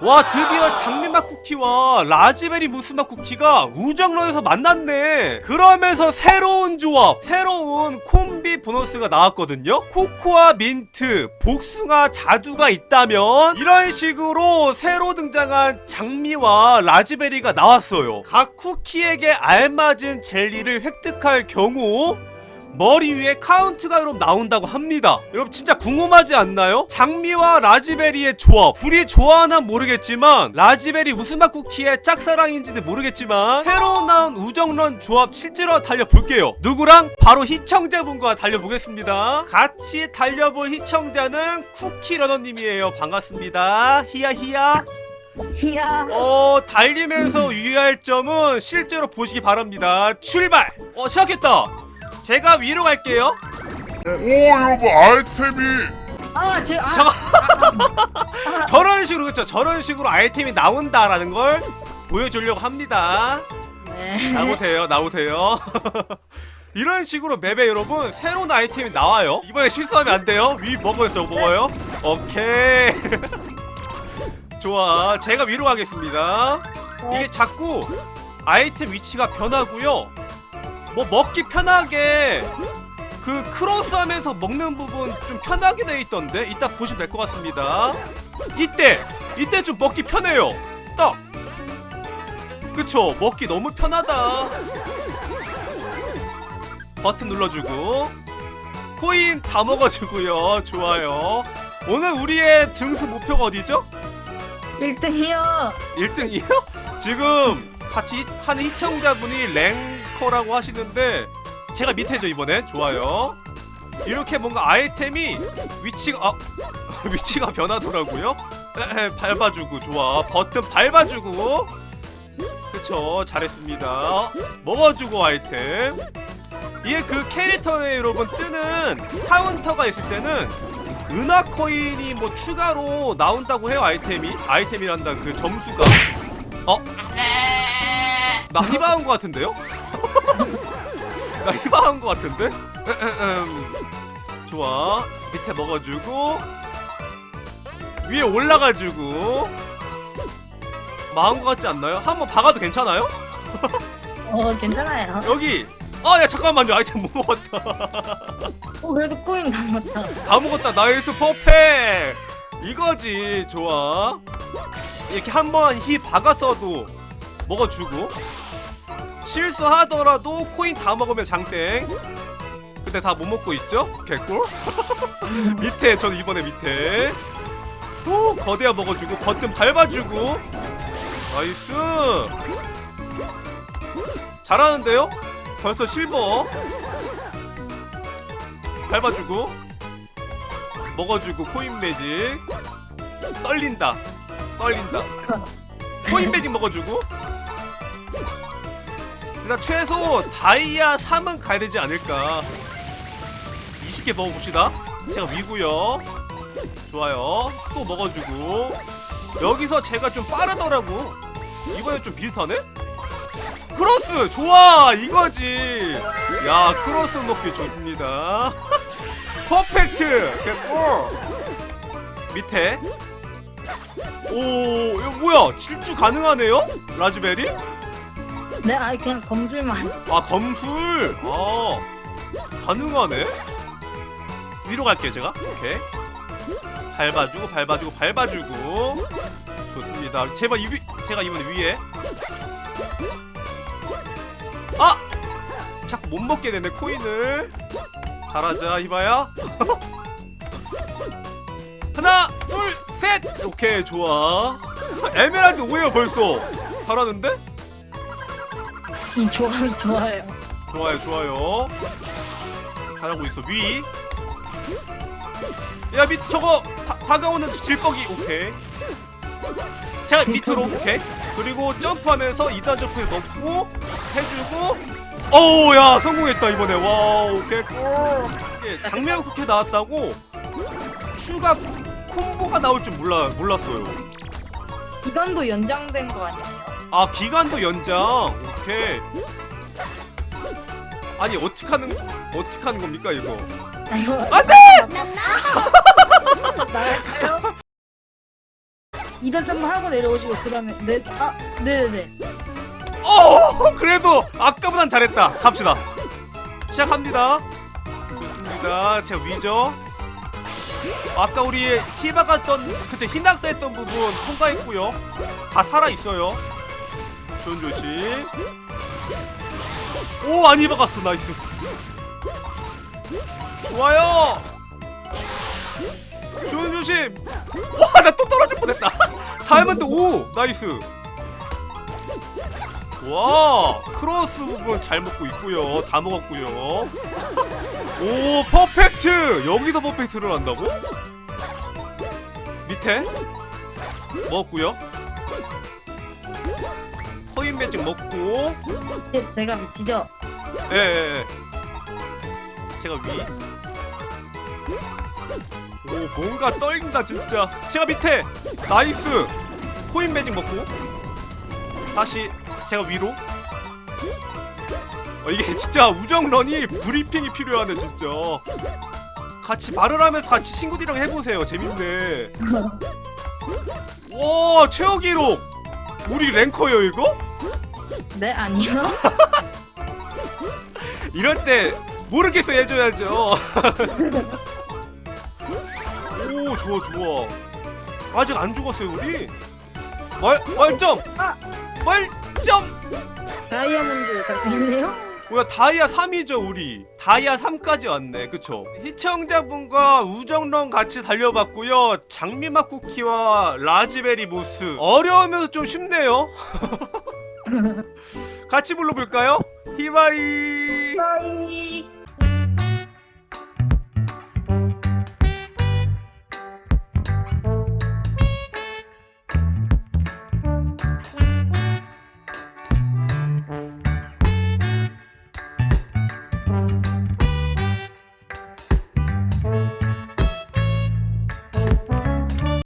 와 드디어 장미맛 쿠키와 라즈베리 무스맛 쿠키가 우정로에서 만났네. 그러면서 새로운 조합 새로운 콤비 보너스가 나왔거든요. 코코아 민트 복숭아 자두가 있다면 이런 식으로 새로 등장한 장미와 라즈베리가 나왔어요. 각 쿠키에게 알맞은 젤리를 획득할 경우 머리 위에 카운트가 여러분 나온다고 합니다. 여러분 진짜 궁금하지 않나요? 장미와 라즈베리의 조합. 둘이 좋아하나 모르겠지만 라즈베리 무슨 맛 쿠키의 짝사랑인지는 모르겠지만 새로 나온 우정런 조합 실제로 달려볼게요. 누구랑? 바로 희청자분과 달려보겠습니다. 같이 달려볼 희청자는 쿠키러너님이에요. 반갑습니다. 히야 히야. 이야. 어 달리면서 유의할 점은 실제로 보시기 바랍니다. 출발. 어 시작했다. 제가 위로 갈게요. 오 여러분 아이템이 아, 제, 아, 잠깐. 저런 식으로 그렇죠. 저런 식으로 아이템이 나온다라는 걸 보여주려고 합니다. 네. 나오세요, 나오세요. 이런 식으로 맵에 여러분 새로운 아이템이 나와요. 이번에 실수하면 안 돼요. 위 먹어요, 저 먹어요. 오케이. 좋아, 제가 위로 가겠습니다. 이게 자꾸 아이템 위치가 변하고요. 뭐 먹기 편하게 그 크로스 하면서 먹는 부분 좀 편하게 돼 있던데 이따 보시면 될 것 같습니다. 이때 이때 좀 먹기 편해요. 딱. 그쵸 먹기 너무 편하다. 버튼 눌러주고 코인 다 먹어주고요. 좋아요. 오늘 우리의 등수 목표가 어디죠? 1등이요. 1등이요? 지금 같이 하는 시청자분이 랭커라고 하시는데 제가 밑에죠 이번엔 좋아요. 이렇게 뭔가 아이템이 위치가 아 위치가 변하더라고요. 밟아주고 좋아. 버튼 밟아주고. 그쵸 잘했습니다. 먹어주고 아이템. 이게 그 캐릭터에 여러분 뜨는 카운터가 있을 때는 은하 코인이 뭐 추가로 나온다고 해요 아이템이. 아이템이란다 그 점수가. 어? 나 희망한 것 같은데요? 나 희망한 것 같은데? 좋아 밑에 먹어주고 위에 올라가주고 마음 것 같지 않나요? 한번 박아도 괜찮아요? 어, 괜찮아요. 여기 아 야 잠깐만요 아이템 못 먹었다 어, 그래도 코인 남았다. 다 먹었다 나이스 퍼펙 이거지 좋아 이렇게 한 번 히 박았어도 먹어주고 실수하더라도 코인 다 먹으면 장땡. 근데 다 못 먹고 있죠? 개꿀? 밑에 저는 이번에 밑에. 오 거대야 먹어주고 버튼 밟아주고. 나이스. 잘하는데요? 벌써 실버. 밟아주고. 먹어주고 코인 매직. 떨린다. 떨린다. 코인 매직 먹어주고 일단 최소 다이아 3은 가야 되지 않을까. 20개 먹어봅시다. 제가 위고요. 좋아요. 또 먹어주고. 여기서 제가 좀 빠르더라고. 이번엔 좀 비슷하네? 크로스! 좋아! 이거지! 야 크로스 먹기 좋습니다. 퍼펙트! 개꿀 밑에. 오 이거 뭐야? 질주 가능하네요? 라즈베리 네, 아이, 그냥 검술만. 아 검술? 아 가능하네. 위로 갈게요 제가. 오케이. 밟아주고 밟아주고 밟아주고. 좋습니다. 제발 이 위, 제가 이번에 위에. 아! 자꾸 못 먹게 되네 코인을. 잘하자 이봐야. 하나 둘 셋! 오케이 좋아. 에메랄드 5에요 벌써. 잘하는데 이 조합이 좋아요. 좋아요 좋아요. 잘하고 있어 위. 야 밑 저거 다, 다가오는 질퍽이 오케이. 제가 밑으로 오케이. 그리고 점프하면서 2단 점프에 넣고 해주고. 어우 야 성공했다 이번에. 와우 개꿀 예, 장면 쿠키 나왔다고 추가 콤보가 나올 줄 몰라 몰랐어요. 기간도 연장된 거 아니에요? 아 기간도 연장 오케이 아니 어떻게 하는 어떻게 하는 겁니까 이거. 안돼! 나갈까요? 2단 점프 하고 내려오시고 그다음에 네, 아, 네네네. 어 그래도 아까보단 잘했다. 갑시다. 시작합니다. 좋습니다. 제가 위죠? 아까 우리 히바가 했던 그쵸 흰낙사 했던 부분 통과했고요. 다 살아있어요 조심조심. 오안 히바갔어. 나이스. 좋아요. 조심조심. 와 나 또 떨어질 뻔했다. 다이아몬드 오 나이스. 와 크로스 부분 잘 먹고 있고요. 다 먹었고요. 오 퍼펙트. 여기서 퍼펙트를 한다고? 밑에? 먹었고요 코인 매직 먹고 제, 제가 미치죠? 예 예 예 제가 위. 오 뭔가 떨린다 진짜. 제가 밑에 나이스 코인 매직 먹고 다시 제가 위로. 어, 이게 진짜 우정런이 브리핑이 필요하네 진짜. 같이 말을 하면서 같이 친구들이랑 해보세요 재밌네. 와 최고 기록. 우리 랭커요 이거? 네 아니요. 이럴 때 모르겠어 해줘야죠. 오 좋아 좋아. 아직 안 죽었어요 우리. 월 월점 아! 월점. 다이아몬드 있네요. 뭐야 다이아 3이죠 우리. 다이아 3까지 왔네 그쵸? 시청자분과 우정런 같이 달려봤고요. 장미맛 쿠키와 라즈베리 무스 어려우면서 좀 쉽네요. 같이 불러볼까요? 히바이. 바이.